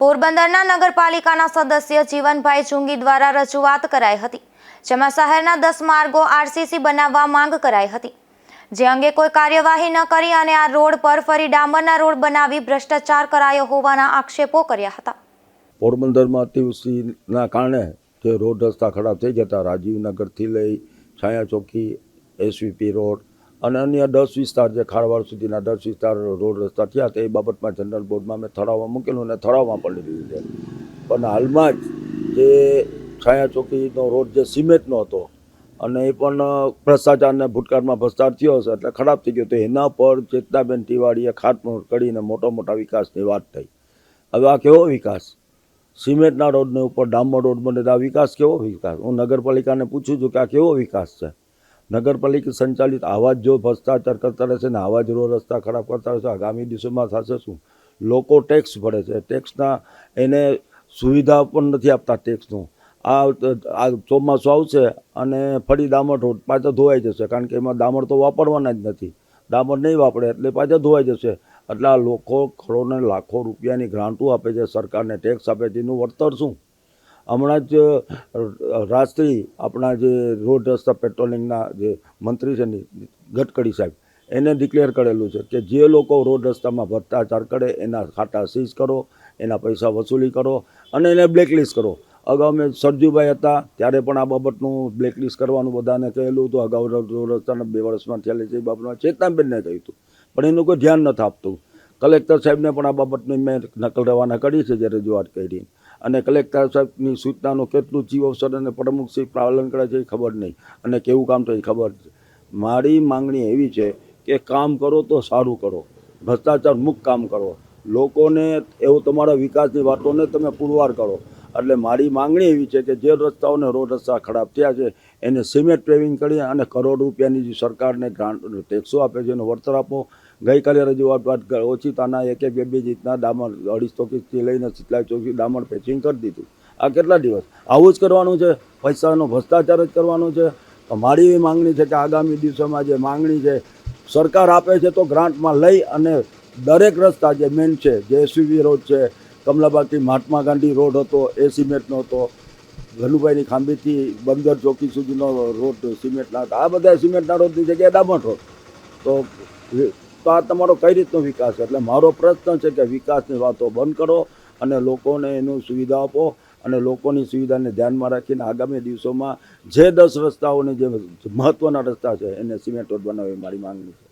પોરબંદરના નગરપાલિકાના સદસ્ય જીવનભાઈ ચુંગી દ્વારા રજૂઆત કરાઈ હતી, જેમાં શહેરના દસ માર્ગો આરસીસી બનાવવા માંગ કરાઈ હતી. જે અંગે કોઈ કાર્યવાહી ન કરી અને આ રોડ પર ફરી ડામરના રોડ બનાવી ભ્રષ્ટાચાર કરાયો હોવાના આક્ષેપો કર્યા હતા. પોરબંદરમાં અતિવૃષ્ટિના કારણે જે રોડ રસ્તા ખરાબ થઈ જતા રાજીવનગરથી લઈ છાયા ચોકી એસવીપી રોડ અને અન્ય દસ વિસ્તાર જે ખારવાડ સુધીના દસ વિસ્તાર રોડ રસ્તા થયા તે બાબતમાં જનરલ બોર્ડમાં મેં ઠરાવમાં મૂકેલું અને ઠરાવમાં પણ રહ્યું છે. પણ હાલમાં જ જે છાયા ચોકીનો રોડ જે સિમેન્ટનો હતો અને એ પણ ભ્રષ્ટાચારને ભૂતકાળમાં ભ્રષ્ટાચાર થયો હશે એટલે ખરાબ થઈ ગયો તો એના પર ચેતનાબેન તિવાડીએ ખાતમુહૂર્ત કરીને મોટા મોટા વિકાસની વાત થઈ. હવે આ કેવો વિકાસ? સિમેન્ટના રોડને ઉપર ડામર રોડ બને તો આ વિકાસ કેવો વિકાસ? હું નગરપાલિકાને પૂછું છું કે આ કેવો વિકાસ છે? નગરપાલિકા સંચાલિત આવા જ ભ્રષ્ટાચાર કરતા રહેશે ને આવા જ રસ્તા ખરાબ કરતા રહેશે, આગામી દિવસોમાં થશે શું? લોકો ટેક્સ ભરે છે. ટેક્સના એને સુવિધા પણ નથી આપતા ટેક્સનું આ આ ચોમાસું આવશે અને ફરી દામર પાછા ધોવાઈ જશે, કારણ કે એમાં ડામર તો વાપરવાના જ નથી. ડામર નહીં વાપરે એટલે પાછા ધોવાઈ જશે. એટલે આ લોકો કરોડને લાખો રૂપિયાની ગ્રાન્ટો આપે છે, સરકારને ટેક્સ આપે છે, એનું વળતર શું? હમણાં જ રાત્રી આપણા જે રોડ રસ્તા પેટ્રોલિંગના જે મંત્રી છે ને ગડકરી સાહેબ, એને ડિક્લેર કરેલું છે કે જે લોકો રોડ રસ્તામાં ભ્રષ્ટાચાર કરે, એના ખાતા સીઝ કરો, એના પૈસા વસૂલી કરો અને એને બ્લેકલિસ્ટ કરો. અગાઉ મેં સરજુભાઈ હતા, ત્યારે પણ આ બાબતનું બ્લેકલિસ્ટ કરવાનું બધાને કહેલું હતું. અગાઉ રોડ રસ્તાના બે વર્ષમાં થયેલી છે એ બાબતમાં ચેતનાબેનને કહ્યું હતું. પણ એનું કોઈ ધ્યાન નથી આપતું. કલેક્ટર સાહેબને પણ આ બાબતની મેં નકલ રવાના કરી છે જે રજૂઆત કરી. અને કલેક્ટર સાહેબની સૂચનાનું કેટલું જીવ અવસર અને પ્રમુખ શ્રી પાલન કરે છે એ ખબર નહીં. અને કેવું કામ થાય ખબર છે. મારી માંગણી એવી છે કે કામ કરો તો સારું કરો. ભ્રષ્ટાચાર મુક્ત કામ કરો. લોકોને એવો તમારા વિકાસની વાતોને તમે પુરવાર કરો. એટલે મારી માંગણી એવી છે કે જે રસ્તાઓને રોડ રસ્તા ખરાબ થયા છે, એને સિમેન્ટ પેવિંગ કરી અને કરોડ રૂપિયાની જે સરકારને ગ્રાન્ટ ટેક્સો આપે છે, એનો વળતર આપો. ગઈકાલે રજૂઆત વાત ઓછી તાના એક બે બે રીતના ડામર, અઢીસ ચોકીસથી લઈને સિતલાઈ ચોકી ડામર પેચિંગ કરી દીધું. આ કેટલા દિવસ? આવું જ કરવાનું છે? પૈસાનો ભ્રષ્ટાચાર જ કરવાનો છે? મારી એવી માંગણી છે કે આગામી દિવસોમાં જે માંગણી છે, સરકાર આપે છે તો ગ્રાન્ટમાં લઈ અને દરેક રસ્તા જે મેન છે, જે એસયુવી રોડ છે, કમલાબાગથી મહાત્મા ગાંધી રોડ હતો, એ સિમેન્ટનો હતો ધનુભાઈની ખાંભીથી બંદર ચોકી સુધીનો રોડ સિમેન્ટના હતા. આ બધા સિમેન્ટના રોડની જગ્યાએ ડામર રોડ. તો તો આ તમારો કઈ રીતનો વિકાસ છે? એટલે મારો પ્રશ્ન છે કે વિકાસની વાતો બંધ કરો અને લોકોને એનું સુવિધા આપો અને લોકોની સુવિધાને ધ્યાનમાં રાખીને આગામી દિવસોમાં જે દસ રસ્તાઓને જે મહત્ત્વના રસ્તા છે એને સિમેન્ટ રોડ બનાવવી મારી માંગણી છે.